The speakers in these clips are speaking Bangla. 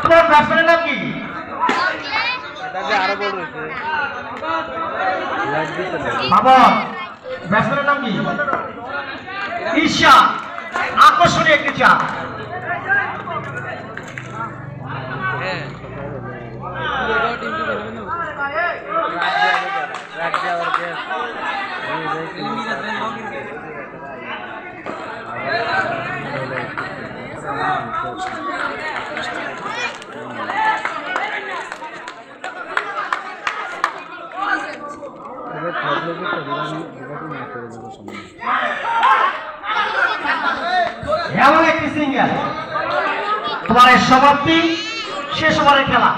আপনার বাসনের নাম কি আরও বলবে বাবা ব্যস্তের নাম কি? ঈর্ষা আকর্ষণীয় একটি চা। এমন একটি সিঙ্গেল তোমার সমাপ্তি শেষ ওভারের খেলা।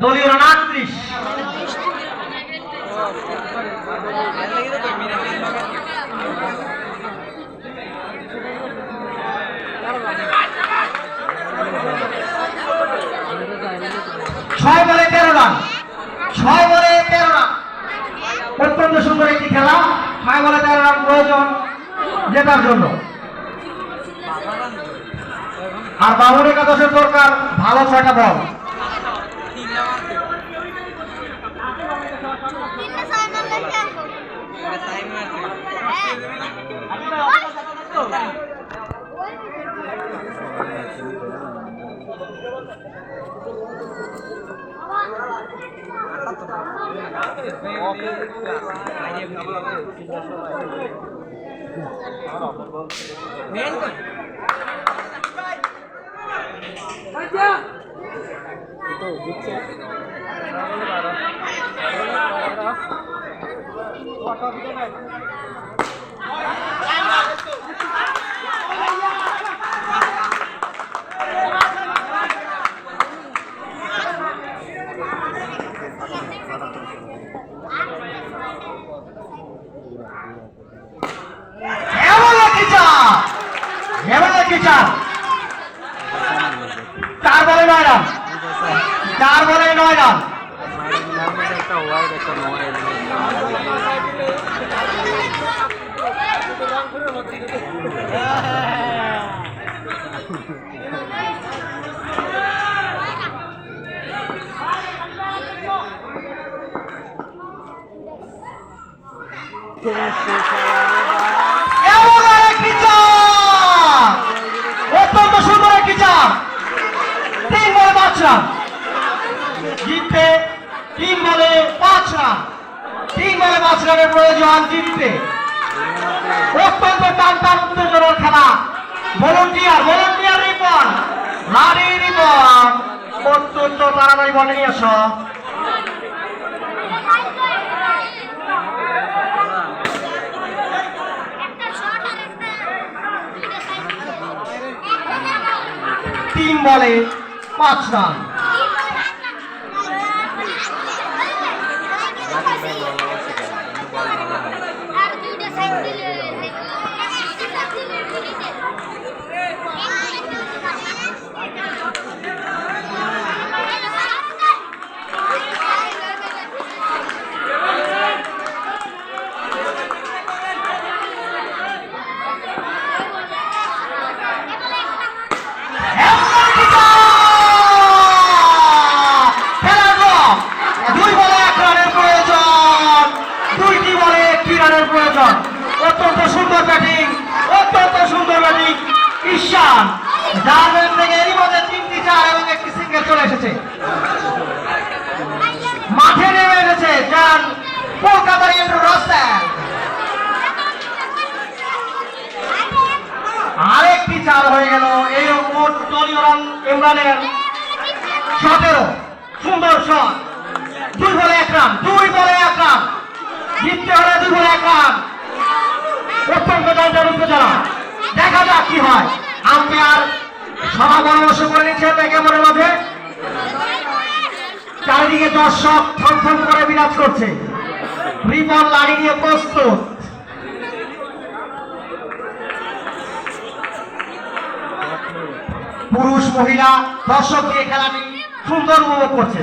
দলীয় রান আটত্রিশ। ছয় বলে তেরো রান। ছয় বলে তেরো রান। অত্যন্ত সুন্দর একটি খেলা। ছয় বলে তেরো রান প্রয়োজন জেতার জন্য। আর বাবুর একাদশের দরকার, ভালো ছয়টা বল। তিনটে ছয় মারলে কেমন চার বলে নয় রান। চার বলে নয় রান। একটা অত্যন্ত সুন্দর একটি তিন বলে পাঁচ রান রান প্রয়োজন জিততে অত্যন্ত টান টান উত্তেজনার খেলা ভলন্টিয়ার ভলন্টিয়ার রিপন লারি রিপন অত্যন্ত তাড়াতাড়ি বলে নিয়ে আসো একটা শট আর একটা দুইটা সাইড তিন বলে পাঁচ রান আর দুইটা সাইড দিলে খেলার রং। দুই বলে এক রানের প্রয়োজন দুইটি বলে একটি রানের প্রয়োজন অত্যন্ত সুন্দর ব্যাটিং অত্যন্ত সুন্দর ব্যাটিং ঈশান ব্যাট থেকে এরই মধ্যে তিনটি চার এবং একটি সিঙ্গেল চলে এসেছে। মাঠে নেমে এসেছে যান কলকাতার এন্ড্রু রাসেল। আরেকটি চার হয়ে গেল এই মোট দলীয় রান ইমরানের সতেরো। সুন্দর শট। দুই বলে এক রান, দুই বলে এক রান। জিততে হলে দুই বলে এক রান। অত্যন্ত দলটার উত্তেজনা দেখা যাক কি হয়। সভা পরামর্শ করে নিচ্ছে ক্যামেরার মাঝে। চারিদিকে দর্শক থম থম করে বিরাজ করছে। রিপন লাড়ি নিয়ে প্রস্তুত। পুরুষ মহিলা দর্শক দিয়ে খেলাটি সুন্দর উপভোগ করছে।